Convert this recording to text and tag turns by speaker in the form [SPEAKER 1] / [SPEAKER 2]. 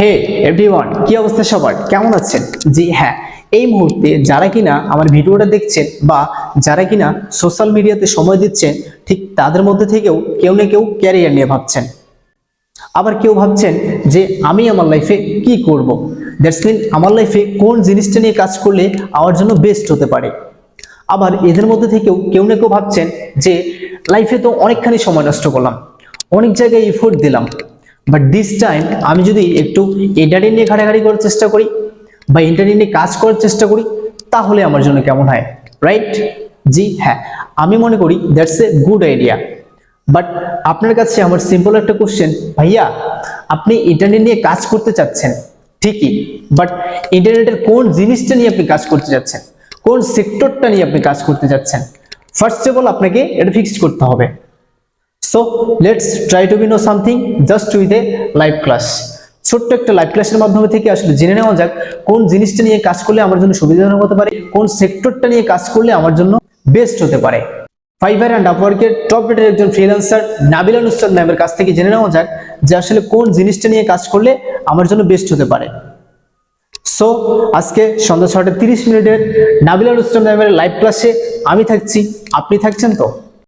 [SPEAKER 1] হে everyone কি অবস্থা সবার? কেমন আছেন? জি হ্যাঁ এই মুহূর্তে যারা কিনা আমার ভিডিওটা দেখছেন বা যারা কিনা সোশ্যাল মিডিয়াতে সময় দিচ্ছেন, ঠিক তাদের মধ্যে থেকেও কেউ না কেউ ক্যারিয়ার নিয়ে ভাবছেন। আবার কেউ ভাবছেন যে আমি আমার লাইফে কি করব? দ্যাটস মিন আমার লাইফে কোন জিনিসটা নিয়ে কাজ করলে আমার জন্য বেস্ট হতে পারে? আবার এদের মধ্যে থেকেও কেউ না কেউ ভাবছেন যে লাইফে তো অনেকখানি সময় নষ্ট করলাম, অনেক জায়গায় এফোর্ট দিলাম। বাট দিস টাইম আমি যদি একটু ইন্টারনেট নিয়ে ঘাটাঘাটি করার চেষ্টা করি বা ইন্টারনেট নিয়ে কাজ করার চেষ্টা করি, তাহলে আমার জন্য কেমন হয়? রাইট জি হ্যাঁ। আমি মনে করি that's a good idea but আপনার কাছে আমার সিম্পল একটা কোশ্চেন ভাইয়া, আপনি ইন্টারনেট নিয়ে কাজ করতে চাচ্ছেন, ঠিকই। বাট ইন্টারনেটের কোন জিনিসটা নিয়ে আপনি কাজ করতে যাচ্ছেন কোন সেক্টরটা নিয়ে আপনি কাজ করতে যাচ্ছেন ফার্স্ট অফ অল আপনাকে এটা ফিক্সড করতে হবে। So let's try to be know something just with a live class ছোট্ট একটা লাইভ ক্লাসের মাধ্যমে থেকে আসলে জেনে নেওয়া যাক, কোন জিনিসটা নিয়ে কাজ করলে আমার জন্য সুবিধাজনক হতে পারে, কোন সেক্টরটা নিয়ে কাজ করলে আমার জন্য বেস্ট হতে পারে। ফাইবার অ্যান্ড আপওয়ার্কের টপ রেটের একজন ফ্রিল্যান্সার নাবিলা নুসরাত ম্যামের কাছ থেকে জেনে নেওয়া যাক যে আসলে কোন জিনিসটা নিয়ে কাজ করলে আমার জন্য বেস্ট হতে পারে। সো আজকে সন্ধ্যা ছটা তিরিশ মিনিটের নাবিলা রুস্তম ম্যামের লাইভ ক্লাসে আমি থাকছি। আপনি থাকছেন তো?